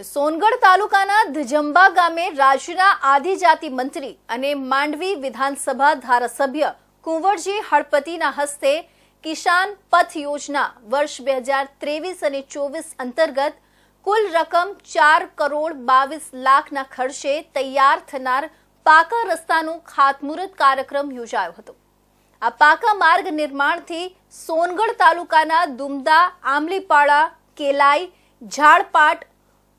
સોનગઢ તાલુકાના ધજંબા ગામે રાજ્યના આદિજાતિ મંત્રી અને માંડવી વિધાનસભા ધારાસભ્ય કુંવરજી હળપતિના હસ્તે કિસાન પથ યોજના વર્ષ બે હજાર ત્રેવીસ અને ચોવીસ અંતર્ગત કુલ રકમ ચાર કરોડ બાવીસ લાખના ખર્ચે તૈયાર થનાર પાકા રસ્તાનું ખાતમુહૂર્ત કાર્યક્રમ યોજાયો હતો. આ પાકા માર્ગ નિર્માણથી સોનગઢ તાલુકાના દુમદા આમલીપાડા કેલાઈ, ઝાડપાટ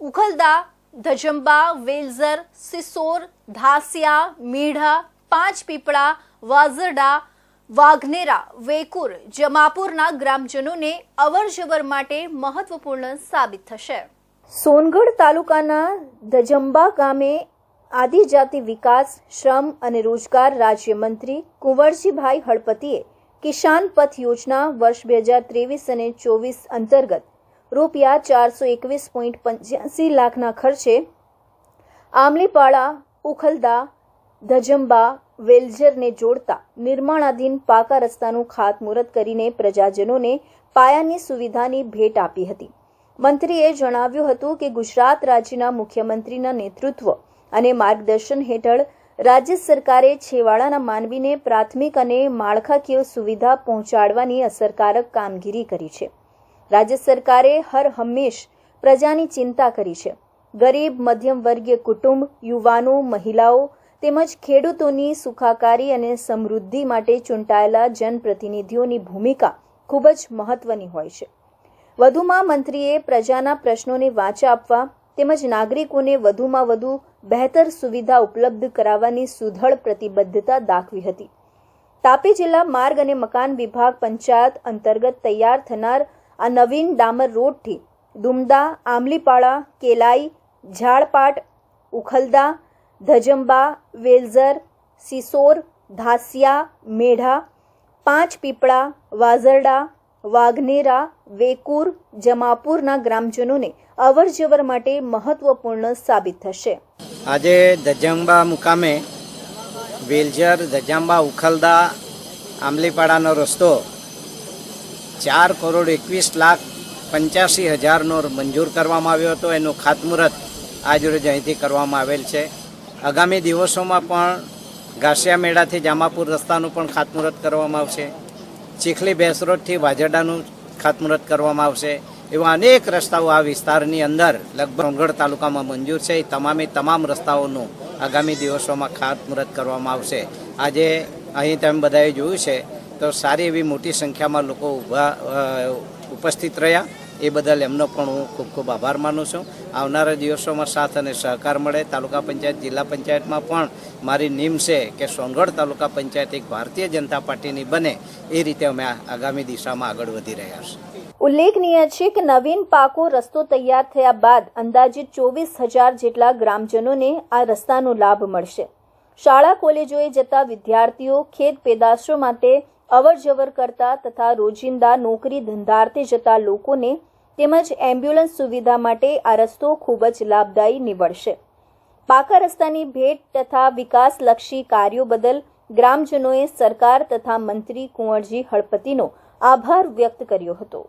ઉખલદા, ધજંબા, વેલઝર, સિસોર, ધાસિયા, મીઢા, પાંચ પીપળા, વાઝરડા, વાઘનેરા, વેકુર, જમાપુરના ગ્રામજનોને અવરજવર માટે મહત્વપૂર્ણ સાબિત થશે. સોનગઢ તાલુકાના ધજંબા ગામે આદિજાતિ વિકાસ, શ્રમ અને રોજગાર રાજ્યમંત્રી કુંવરજીભાઈ હળપતિએ કિસાન પથ યોજના વર્ષ બે હજાર ત્રેવીસ અને ચોવીસ અંતર્ગત રૂપિયા ચારસો એકવીસ પોઈન્ટ પંચ્યાસી લાખના ખર્ચે આમલીપાડા ઉખલદા, ધજંબા, વેલઝરને જોડતા નિર્માણાધીન પાકા રસ્તાનું ખાતમુહૂર્ત કરીને પ્રજાજનોને પાયાની સુવિધાની ભેટ આપી હતી. મંત્રીએ જણાવ્યું હતું કે ગુજરાત રાજ્યના મુખ્યમંત્રીના નેતૃત્વ અને માર્ગદર્શન હેઠળ રાજ્ય સરકારે છેવાડાના માનવીને પ્રાથમિક અને માળખાકીય સુવિધા પહોંચાડવાની અસરકારક કામગીરી કરી છે. રાજ્ય સરકારે હર હંમેશ પ્રજાની ચિંતા કરી છે. ગરીબ, મધ્યમ વર્ગીય કુટુંબ, યુવાનો, મહિલાઓ તેમજ ખેડૂતોની સુખાકારી અને સમૃદ્ધિ માટે ચૂંટાયેલા જનપ્રતિનિધિઓની ભૂમિકા ખૂબ જ મહત્વની હોય છે. વધુમાં મંત્રીએ પ્રજાના પ્રશ્નોને વાચા આપવા તેમજ નાગરિકોને વધુમાં વધુ બહેતર સુવિધા ઉપલબ્ધ કરાવવાની સુધળ પ્રતિબદ્ધતા દાખવી હતી. તાપી જિલ્લા માર્ગ અને મકાન વિભાગ પંચાયત અંતર્ગત તૈયાર થનાર આ નવીન ડામર રોડથી દુમદા આમલીપાળા કેલાઈ, ઝાડપાટ, ઉખલદા, ધજંબા, વેલઝર, સિસોર, ધાસિયા, મેઢા, પાંચ પીપળા, વાઝરડા, વાઘનેરા, વેકુર, જમાપુરના ગ્રામજનોને અવરજવર માટે મહત્વપૂર્ણ સાબિત થશે. આજે ધજાંબા મુકામે વેલઝર, ધજાંબા, ઉખલદા આમલીપાડાનો રસ્તો ચાર કરોડ એકવીસ લાખ પંચ્યાસી હજારનો મંજૂર કરવામાં આવ્યો હતો. એનું ખાતમુહૂર્ત આજરોજ અહીંથી કરવામાં આવેલ છે. આગામી દિવસોમાં પણ ઘાસિયા મેળાથી જામાપુર રસ્તાનું પણ ખાતમુહૂર્ત કરવામાં આવશે. ચીખલી બેસરોડથી વાજરડાનું ખાતમુહૂર્ત કરવામાં આવશે. એવા અનેક રસ્તાઓ આ વિસ્તારની અંદર લગભગ સોનગઢ તાલુકામાં મંજૂર છે. એ તમામે તમામ રસ્તાઓનું આગામી દિવસોમાં ખાતમુહૂર્ત કરવામાં આવશે. આજે અહીં તમે બધાએ જોયું છે તો સારી એવી મોટી સંખ્યામાં લોકો ઊભા ઉપસ્થિત રહ્યા. એ બદલ એમનો પણ હું ખૂબ ખૂબ આભાર માનું છું. આવનારા દિવસોમાં સાથ અને સહકાર મળે. તાલુકા પંચાયત, જિલ્લા પંચાયતમાં પણ મારી નીમ છે કે સોનગઢ તાલુકા પંચાયત એક ભારતીય જનતા પાર્ટીની બને. એ રીતે અમે આગામી દિશામાં આગળ વધી રહ્યા છીએ. ઉલ્લેખનીય છે કે નવીન પાકો રસ્તો તૈયાર થયા બાદ અંદાજિત ચોવીસ હજાર જેટલા ગ્રામજનોને આ રસ્તાનો લાભ મળશે. શાળા, કોલેજોએ જતા વિદ્યાર્થીઓ, ખેત પેદાશો માટે અવરજવર કરતા તથા રોજિંદા નોકરી ધંધાર્થે જતા લોકોને તેમજ એમ્બ્યુલન્સ સુવિધા માટે આ રસ્તો ખૂબ જ લાભદાયી નીવડશે. પાકા રસ્તાની ભેટ તથા વિકાસલક્ષી કાર્યો બદલ ગ્રામજનોએ સરકાર તથા મંત્રી કુંવરજી હળપતિનો આભાર વ્યક્ત કર્યો હતો.